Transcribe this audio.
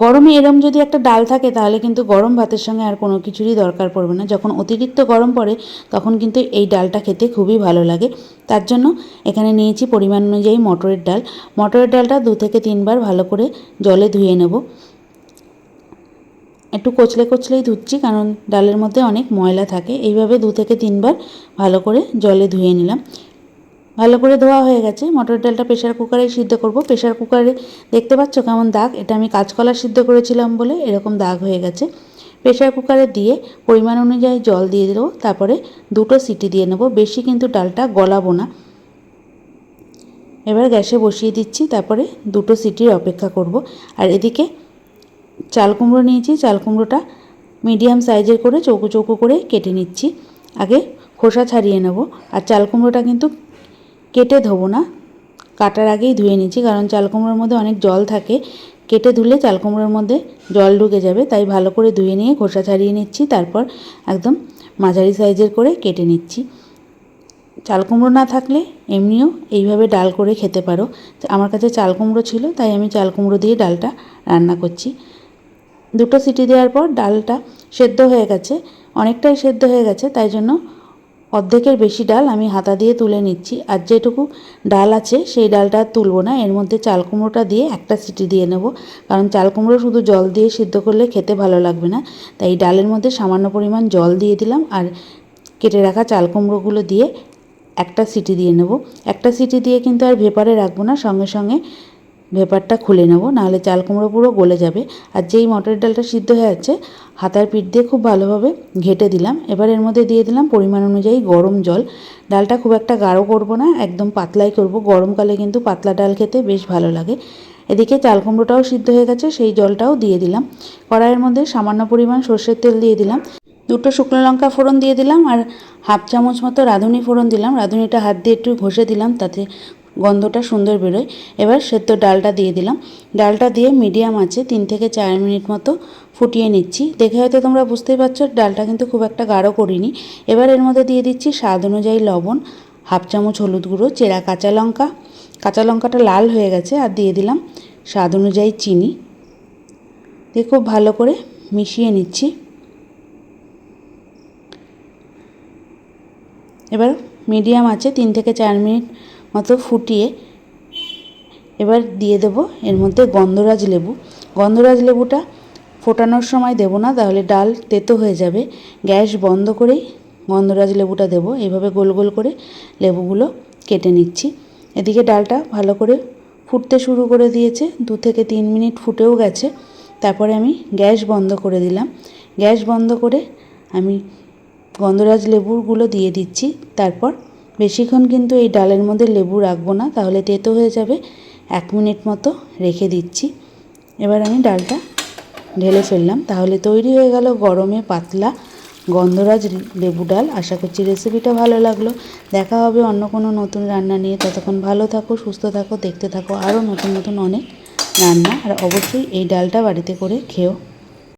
গরমে এরম যদি একটা ডাল থাকে, তাহলে কিন্তু গরম ভাতের সঙ্গে আর কোনো কিছুরই দরকার পড়বে না। যখন অতিরিক্ত গরম পড়ে, তখন কিন্তু এই ডালটা খেতে খুবই ভালো লাগে। তার জন্য এখানে নিয়েছি পরিমাণ অনুযায়ী মটরের ডাল। মটরের ডালটা দু থেকে তিনবার ভালো করে জলে ধুয়ে নেব। একটু কচলে কচলেই ধুচ্ছি, কারণ ডালের মধ্যে অনেক ময়লা থাকে। এইভাবে দু থেকে তিনবার ভালো করে জলে ধুয়ে নিলাম। ভালো করে ধোয়া হয়ে গেছে। মটর ডালটা প্রেশার কুকারে সিদ্ধ করব। প্রেশার কুকারে দেখতে পাচ্ছ কেমন দাগ? এটা আমি কাঁচকলা সিদ্ধ করেছিলাম বলে এরকম দাগ হয়ে গেছে। প্রেশার কুকারে দিয়ে পরিমাণ অনুযায়ী জল দিয়ে দেবো। তারপরে দুটো সিটি দিয়ে নেব। বেশি কিন্তু ডালটা গলাবো না। এবার গ্যাসে বসিয়ে দিচ্ছি। তারপরে দুটো সিটির অপেক্ষা করব। আর এদিকে চাল কুমড়ো নিয়েছি। চাল কুমড়োটা মিডিয়াম সাইজের করে চৌকো চৌকো করে কেটে নিচ্ছি। আগে খোসা ছাড়িয়ে নেব। আর চাল কুমড়োটা কিন্তু কেটে ধোবো না। কাটার আগেই ধুয়ে নিচ্ছি, কারণ চাল কুমড়োর মধ্যে অনেক জল থাকে। কেটে ধুলে চাল কুমড়োর মধ্যে জল ঢুকে যাবে, তাই ভালো করে ধুয়ে নিয়ে খোসা ছাড়িয়ে নিচ্ছি, তারপর একদম মাঝারি সাইজের করে কেটে নিচ্ছি। চাল কুমড়ো না থাকলে এমনিও এইভাবে ডাল করে খেতে পারো। আমার কাছে চাল কুমড়ো ছিল, তাই আমি চাল কুমড়ো দিয়ে ডালটা রান্না করছি। দুটো সিটি দেওয়ার পর ডালটা সেদ্ধ হয়ে গেছে, অনেকটাই সেদ্ধ হয়ে গেছে, তাই জন্য অর্ধেকের বেশি ডাল আমি হাতা দিয়ে তুলে নিচ্ছি। আর যেটুকু ডাল আছে, সেই ডালটা তুলবো না। এর মধ্যে চাল কুমড়োটা দিয়ে একটা সিটি দিয়ে নেব। কারণ চাল কুমড়ো শুধু জল দিয়ে সিদ্ধ করলে খেতে ভালো লাগবে না। তাই ডালের মধ্যে সামান্য পরিমাণ জল দিয়ে দিলাম। আর কেটে রাখা চাল কুমড়োগুলো দিয়ে একটা সিটি দিয়ে নেব। একটা সিটি দিয়ে কিন্তু আর ভেপারে রাখব না। সঙ্গে সঙ্গে ভেপারটা খুলে নেব, নাহলে চাল কুমড়ো পুরো গলে যাবে। আর যেই মটরের ডালটা সিদ্ধ হয়ে যাচ্ছে হাতার পিঠ দিয়ে খুব ভালোভাবে ঘেটে দিলাম। এবার এর মধ্যে দিয়ে দিলাম পরিমাণ অনুযায়ী গরম জল। ডালটা খুব একটা গাঢ় করব না, একদম পাতলাই করব। গরমকালে কিন্তু পাতলা ডাল খেতে বেশ ভালো লাগে। এদিকে চাল কুমড়োটাও সিদ্ধ হয়ে গেছে, সেই জলটাও দিয়ে দিলাম। কড়াইয়ের মধ্যে সামান্য পরিমাণ সর্ষের তেল দিয়ে দিলাম। দুটো শুকনো লঙ্কা ফোড়ন দিয়ে দিলাম, আর হাফ চামচ মতো রাঁধুনি ফোড়ন দিলাম। রাঁধুনিটা হাত দিয়ে একটু ঘষে দিলাম, তাতে গন্ধটা সুন্দর বেরোয়। এবার সেদ্ধ ডালটা দিয়ে দিলাম। ডালটা দিয়ে মিডিয়াম আছে, তিন থেকে চার মিনিট মতো ফুটিয়ে নিচ্ছি। দেখে হয়তো তোমরা বুঝতেই পারছ, ডালটা কিন্তু খুব একটা গাঢ় করিনি। এবার এর মধ্যে দিয়ে দিচ্ছি স্বাদ অনুযায়ী লবণ, হাফ চামচ হলুদ গুঁড়ো, চেরা কাঁচা লঙ্কা। কাঁচা লঙ্কাটা লাল হয়ে গেছে আর দিয়ে দিলাম স্বাদ অনুযায়ী চিনি। দিয়ে খুব ভালো করে মিশিয়ে নিচ্ছি। এবার মিডিয়াম আছে, তিন থেকে চার মিনিট মতো ফুটিয়ে এবার দিয়ে দেব। এর মধ্যে গন্ধরাজ লেবু। গন্ধরাজ লেবুটা ফোটানোর সময় দেব না, তাহলে ডাল তেতো হয়ে যাবে। গ্যাস বন্ধ করেই গন্ধরাজ লেবুটা দেব। এইভাবে গোল গোল করে লেবুগুলো কেটে নিচ্ছি। এদিকে ডালটা ভালো করে ফুটতে শুরু করে দিয়েছে। দু থেকে তিন মিনিট ফুটেও গেছে। তারপরে আমি গ্যাস বন্ধ করে দিলাম। গ্যাস বন্ধ করে আমি গন্ধরাজ লেবুগুলো দিয়ে দিচ্ছি। তারপর বেশিক্ষণ কিন্তু এই ডালের মধ্যে লেবু রাখব না, তাহলে তেতো হয়ে যাবে। এক মিনিট মতো রেখে দিচ্ছি। এবার আমি ডালটা ঢেলে ফেললাম। তাহলে তৈরি হয়ে গেল গরমে পাতলা গন্ধরাজ লেবু ডাল। আশা করছি রেসিপিটা ভালো লাগল। দেখা হবে অন্য কোনো নতুন রান্না নিয়ে। ততক্ষণ ভালো থাকো, সুস্থ থাকো, দেখতে থাকো। আরও নতুন নতুন অনেক রান্না। আর অবশ্যই এই ডালটা বাড়িতে করে খেও।